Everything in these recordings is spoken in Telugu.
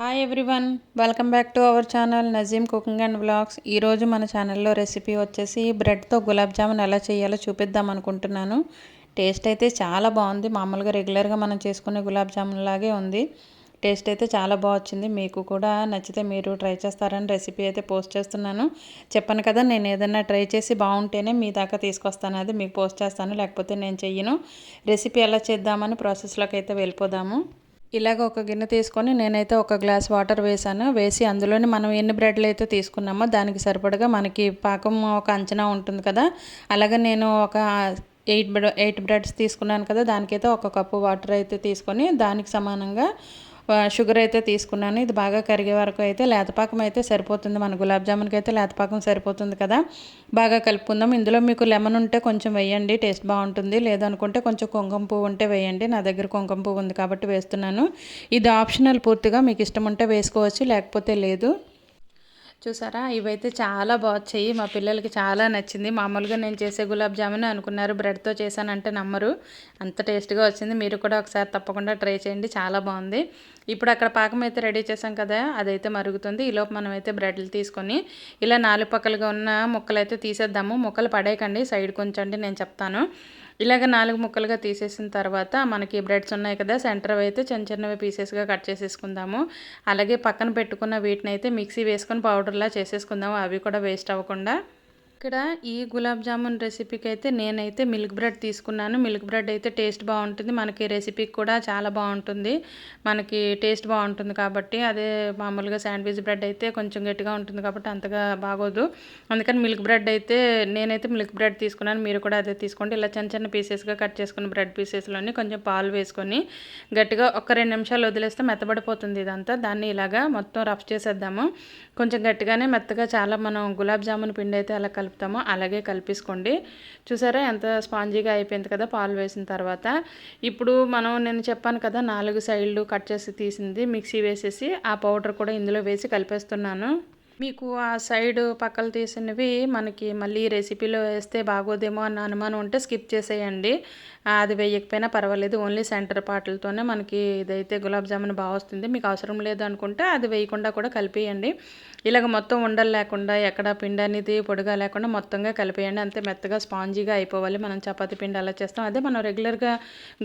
Hi everyone welcome back to our channel Nazeem cooking and blogs ఈరోజు మన ఛానల్లో రెసిపీ వచ్చేసి బ్రెడ్తో గులాబ్ జామున్ ఎలా చేయాలో చూపిద్దాం అనుకుంటున్నాను. టేస్ట్ అయితే చాలా బాగుంది. మామూలుగా రెగ్యులర్గా మనం చేసుకునే గులాబ్ జామున్ లాగే ఉంది. టేస్ట్ అయితే చాలా బాగా వచ్చింది. మీకు కూడా నచ్చితే మీరు ట్రై చేస్తారని రెసిపీ అయితే పోస్ట్ చేస్తున్నాను. చెప్పాను కదా నేను ఏదైనా ట్రై చేసి బాగుంటేనే మీ దాకా తీసుకొస్తాను. అది మీకు పోస్ట్ చేస్తాను లేకపోతే నేను చెయ్యను. రెసిపీ ఎలా చేద్దామని ప్రాసెస్లోకి అయితే వెళ్ళిపోదాము. ఇలాగ ఒక గిన్నె తీసుకొని నేనైతే ఒక గ్లాస్ వాటర్ వేసాను వేసి అందులోని మనం ఎన్ని బ్రెడ్లు అయితే తీసుకున్నామో దానికి సరిపడగా మనకి పాకం ఒక అంచనా ఉంటుంది కదా. అలాగే నేను ఒక ఎయిట్ బ్రెడ్ ఎయిట్ బ్రెడ్స్ తీసుకున్నాను కదా. దానికైతే ఒక కప్పు వాటర్ అయితే తీసుకొని దానికి సమానంగా షుగర్ అయితే తీసుకున్నాను. ఇది బాగా కరిగే వరకు అయితే లేతపాకం అయితే సరిపోతుంది మన గులాబ్ జామున్కి అయితే లేతపాకం సరిపోతుంది కదా. బాగా కలుపుకుందాం. ఇందులో మీకు లెమన్ ఉంటే కొంచెం వేయండి టేస్ట్ బాగుంటుంది. లేదనుకుంటే కొంచెం కుంకుమ పువ్వు ఉంటే వేయండి. నా దగ్గర కుంకుమ పువ్వు ఉంది కాబట్టి వేస్తున్నాను. ఇది ఆప్షనల్ పూర్తిగా మీకు ఇష్టం ఉంటే వేసుకోవచ్చు లేకపోతే లేదు. చూసారా? ఇవైతే చాలా బాగుచ్చాయి మా పిల్లలకి చాలా నచ్చింది. మామూలుగా నేను చేసే గులాబ్ జామున్ అనుకున్నారు. బ్రెడ్తో చేశానంటే నమ్మరు. అంత టేస్ట్గా వచ్చింది. మీరు కూడా ఒకసారి తప్పకుండా ట్రై చేయండి. చాలా బాగుంది. ఇప్పుడు అక్కడ పాకం అయితే రెడీ చేసాం కదా అదైతే మరుగుతుంది. ఈలోపు మనం అయితే బ్రెడ్లు తీసుకొని ఇలా నాలుగు పక్కలుగా ఉన్న ముక్కలు అయితే తీసేద్దాము. ముక్కలు పడేయకండి. సైడ్ కొంచెం నేను చెప్తాను. ఇలాగ నాలుగు ముక్కలుగా తీసేసిన తర్వాత మనకి బ్రెడ్స్ ఉన్నాయి కదా సెంటర్ అయితే చిన్న చిన్నవి పీసెస్గా కట్ చేసేసుకుందాము. అలాగే పక్కన పెట్టుకున్న వీటిని అయితే మిక్సీ వేసుకొని పౌడర్లా చేసేసుకుందాము. అవి కూడా వేస్ట్ అవ్వకుండా. ఇక్కడ ఈ గులాబ్ జామున్ రెసిపీకి అయితే నేనైతే మిల్క్ బ్రెడ్ తీసుకున్నాను. మిల్క్ బ్రెడ్ అయితే టేస్ట్ బాగుంటుంది. మనకి రెసిపీకి కూడా చాలా బాగుంటుంది. మనకి టేస్ట్ బాగుంటుంది కాబట్టి అదే మామూలుగా శాండ్విచ్ బ్రెడ్ అయితే కొంచెం గట్టిగా ఉంటుంది కాబట్టి అంతగా బాగోదు. అందుకని మిల్క్ బ్రెడ్ అయితే నేనైతే మిల్క్ బ్రెడ్ తీసుకున్నాను. మీరు కూడా అదే తీసుకోండి. ఇలా చిన్న చిన్న పీసెస్గా కట్ చేసుకున్న బ్రెడ్ పీసెస్లోని కొంచెం పాలు వేసుకొని గట్టిగా ఒక రెండు నిమిషాలు వదిలేస్తే మెత్తబడిపోతుంది ఇదంతా. దాన్ని ఇలాగా మొత్తం రఫ్ చేసేద్దాము. కొంచెం గట్టిగానే మెత్తగా చాలా మనం గులాబ్ జామున్ పిండి అయితే అలా కలుపుతామో అలాగే కలిపేసుకోండి. చూసారా ఎంత స్పాంజీగా అయిపోయింది కదా పాలు వేసిన తర్వాత. ఇప్పుడు మనం నేను చెప్పాను కదా నాలుగు సైడ్లు కట్ చేసి తీసింది మిక్సీ వేసేసి ఆ పౌడర్ కూడా ఇందులో వేసి కలిపేస్తున్నాను. మీకు ఆ సైడ్ పక్కలు తీసినవి మనకి మళ్ళీ రెసిపీలో వేస్తే బాగోదేమో అన్న అనుమానం ఉంటే స్కిప్ చేసేయండి. అది వేయకపోయినా పర్వాలేదు. ఓన్లీ సెంటర్ పాటలతోనే మనకి ఇదైతే గులాబ్ జామున్ బాగా వస్తుంది. మీకు అవసరం లేదు అనుకుంటే అది వేయకుండా కూడా కలిపేయండి. ఇలాగ మొత్తం ఉండలు లేకుండా ఎక్కడ పిండి అనేది పొడిగా లేకుండా మొత్తంగా కలిపేయండి. అంతే మెత్తగా స్పాంజీగా అయిపోవాలి. మనం చపాతి పిండి అలా చేస్తాం. అదే మనం రెగ్యులర్గా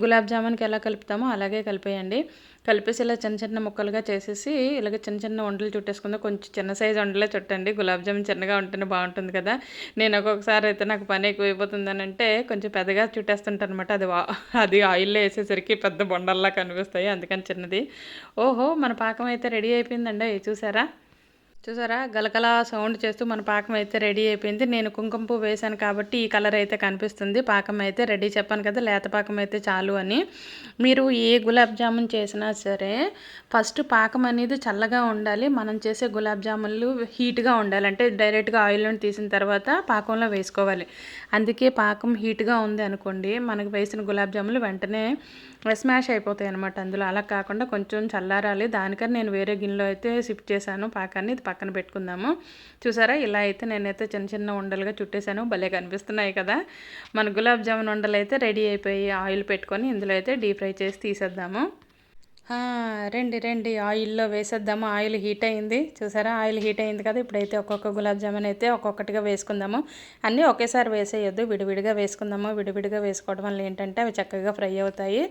గులాబ్ జామున్కి ఎలా కలుపుతామో అలాగే కలిపేయండి. కలిపేసి ఇలా చిన్న చిన్న ముక్కలుగా చేసేసి ఇలాగ చిన్న చిన్న ఉండలు చుట్టేసుకుందాం. కొంచెం చిన్న సైజు ఉండలే చుట్టండి. గులాబ్ జామున్ చిన్నగా ఉంటేనే బాగుంటుంది కదా. నేను ఒక్కొక్కసారి అయితే నాకు పని ఎక్కువైపోతుందని అంటే కొంచెం పెద్దగా చుట్టేస్తుంటాను అనమాట అది అది ఆయిల్లో వేసేసరికి పెద్ద బొండల్లా కనిపిస్తాయి. అందుకని చిన్నది. ఓహో మన పాకం అయితే రెడీ అయిపోయిందండి. చూసారా? చూసారా? గలగల సౌండ్ చేస్తూ మన పాకం అయితే రెడీ అయిపోయింది. నేను కుంకుమ పువ్వు వేశాను కాబట్టి ఈ కలర్ అయితే కనిపిస్తుంది. పాకం అయితే రెడీ చెప్పాను కదా లేత పాకం అయితే చాలు అని. మీరు ఏ గులాబ్ జామున్ చేసినా సరే ఫస్ట్ పాకం అనేది చల్లగా ఉండాలి. మనం చేసే గులాబ్ జామున్లు హీట్గా ఉండాలి. అంటే డైరెక్ట్గా ఆయిల్లో తీసిన తర్వాత పాకంలో వేసుకోవాలి. అందుకే పాకం హీట్గా ఉంది అనుకోండి మనకు వేసిన గులాబ్ జామున్లు వెంటనే స్మాష్ అయిపోతాయి అనమాట అందులో అలా కాకుండా కొంచెం చల్లారాలి. దానికని నేను వేరే గిన్నెలో అయితే షిఫ్ట్ చేశాను. పాకాన్ని ఇది పక్కన పెట్టుకుందాము. చూసారా? ఇలా అయితే నేనైతే చిన్న చిన్న ఉండలుగా చుట్టేశాను. భలే కనిపిస్తున్నాయి కదా? మన గులాబ్ జామున్ ఉండలు అయితే రెడీ అయిపోయి ఆయిల్ పెట్టుకొని ఇందులో అయితే డీప్ ఫ్రై చేసి తీసేద్దాము. రండి రండి. ఆయిల్లో వేసేద్దాము. ఆయిల్ హీట్ అయింది. చూసారా? ఆయిల్ హీట్ అయింది కదా? ఇప్పుడైతే ఒక్కొక్క గులాబ్ జామున్ అయితే ఒక్కొక్కటిగా వేసుకుందాము. అన్నీ ఒకేసారి వేసేయొద్దు. విడివిడిగా వేసుకుందాము. విడివిడిగా వేసుకోవడం వల్ల ఏంటంటే అవి చక్కగా ఫ్రై అవుతాయి.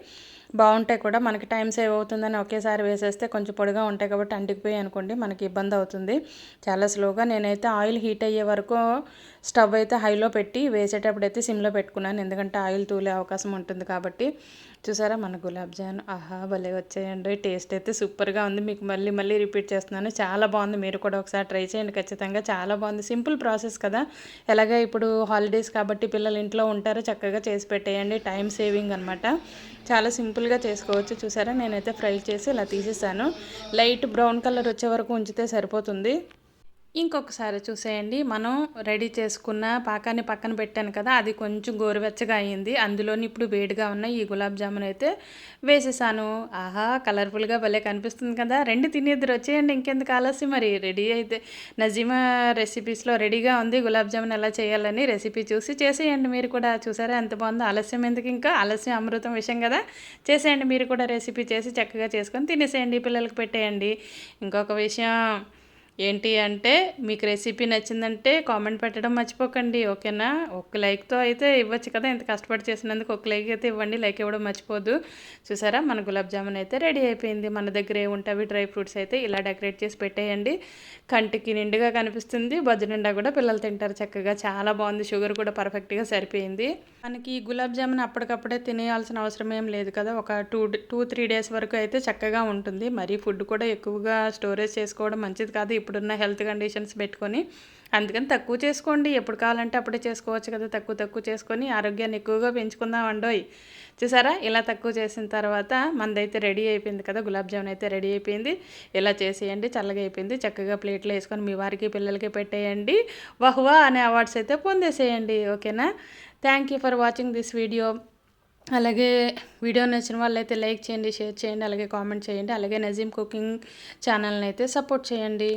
బాగుంటాయి కూడా మనకి టైం సేవ్ అవుతుందని ఒకేసారి వేసేస్తే కొంచెం పొడిగా ఉంటాయి కాబట్టి అంటికిపోయి అనుకోండి మనకి ఇబ్బంది అవుతుంది. చాలా స్లోగా నేనైతే ఆయిల్ హీట్ అయ్యే వరకు స్టవ్ అయితే హైలో పెట్టి వేసేటప్పుడు అయితే సిమ్లో పెట్టుకున్నాను. ఎందుకంటే ఆయిల్ తూలే అవకాశం ఉంటుంది కాబట్టి. చూసారా మన గులాబ్ జాన్ ఆహా భలే వచ్చాయండి. టేస్ట్ అయితే సూపర్గా ఉంది. మీకు మళ్ళీ మళ్ళీ రిపీట్ చేస్తున్నాను. చాలా బాగుంది. మీరు కూడా ఒకసారి ట్రై చేయండి. ఖచ్చితంగా చాలా బాగుంది. సింపుల్ ప్రాసెస్ కదా. ఎలాగ ఇప్పుడు హాలిడేస్ కాబట్టి పిల్లలు ఇంట్లో ఉంటారు. చక్కగా చేసి పెట్టేయండి. టైం సేవింగ్ అనమాట చాలా సింపుల్గా చేసుకోవచ్చు. చూసారా? నేనైతే ఫ్రై చేసి ఇలా తీసేసాను. లైట్ బ్రౌన్ కలర్ వచ్చే వరకు ఉంచితే సరిపోతుంది. ఇంకొకసారి చూసేయండి. మనం రెడీ చేసుకున్న పాకాన్ని పక్కన పెట్టాను కదా అది కొంచెం గోరువెచ్చగా అయ్యింది అందులోని ఇప్పుడు వేడిగా ఉన్న ఈ గులాబ్ జామున్ అయితే వేసేసాను. ఆహా కలర్ఫుల్గా భలే కనిపిస్తుంది కదా. రెండు తినేద్దరు వచ్చేయండి ఇంకెందుకు ఆలస్యం. మరి రెడీ అయితే నజీమా రెసిపీస్లో రెడీగా ఉంది గులాబ్ జామున్ ఎలా చేయాలని రెసిపీ చూసి చేసేయండి. మీరు కూడా చూసారా ఎంత బాగుందో. ఆలస్యం ఎందుకు ఇంకా? ఆలస్యం అమృతం విషయం కదా. చేసేయండి మీరు కూడా రెసిపీ చేసి చక్కగా చేసుకొని తినేసేయండి పిల్లలకు పెట్టేయండి. ఇంకొక విషయం ఏంటి అంటే మీకు రెసిపీ నచ్చిందంటే కామెంట్ పెట్టడం మర్చిపోకండి ఓకేనా? ఒక లైక్తో అయితే ఇవ్వచ్చు కదా ఇంత కష్టపడి చేసినందుకు ఒక లైక్ అయితే ఇవ్వండి లైక్ ఇవ్వడం మర్చిపోద్దు చూసారా? మన గులాబ్ జామున్ అయితే రెడీ అయిపోయింది. మన దగ్గర ఏముంటావి? డ్రై ఫ్రూట్స్ అయితే ఇలా డెకరేట్ చేసి పెట్టేయండి. కంటికి నిండుగా కనిపిస్తుంది. బజ్జు నిండా కూడా పిల్లలు తింటారు చక్కగా. చాలా బాగుంది. షుగర్ కూడా పర్ఫెక్ట్గా సరిపోయింది. మనకి ఈ గులాబ్ జామున్ అప్పటికప్పుడే తినేయాల్సిన అవసరం ఏం లేదు కదా. ఒక టూ టూ త్రీ డేస్ వరకు అయితే చక్కగా ఉంటుంది. మరీ ఫుడ్ కూడా ఎక్కువగా స్టోరేజ్ చేసుకోవడం మంచిది కాదు. ఇప్పుడున్న హెల్త్ కండిషన్స్ పెట్టుకొని అందుకని తక్కువ చేసుకోండి. ఎప్పుడు కావాలంటే అప్పుడే చేసుకోవచ్చు కదా. తక్కువ తక్కువ చేసుకొని ఆరోగ్యాన్ని ఎక్కువగా పెంచుకుందాం అండోయ్. చూసారా? ఇలా తక్కువ చేసిన తర్వాత మనదైతే రెడీ అయిపోయింది కదా. గులాబ్ జామున్ అయితే రెడీ అయిపోయింది. ఇలా చేసేయండి. చల్లగా అయిపోయింది. చక్కగా ప్లేట్లో వేసుకొని మీ వారికి పిల్లలకి పెట్టేయండి. వహువా అనే అవార్డ్స్ అయితే పొందేసేయండి. ఓకేనా? Thank you for watching this video అలాగే వీడియో నచ్చిన వాళ్ళైతే లైక్ చేయండి షేర్ చేయండి అలాగే కామెంట్ చేయండి అలాగే నజీమ్ కుకింగ్ ఛానల్ని అయితే సపోర్ట్ చేయండి.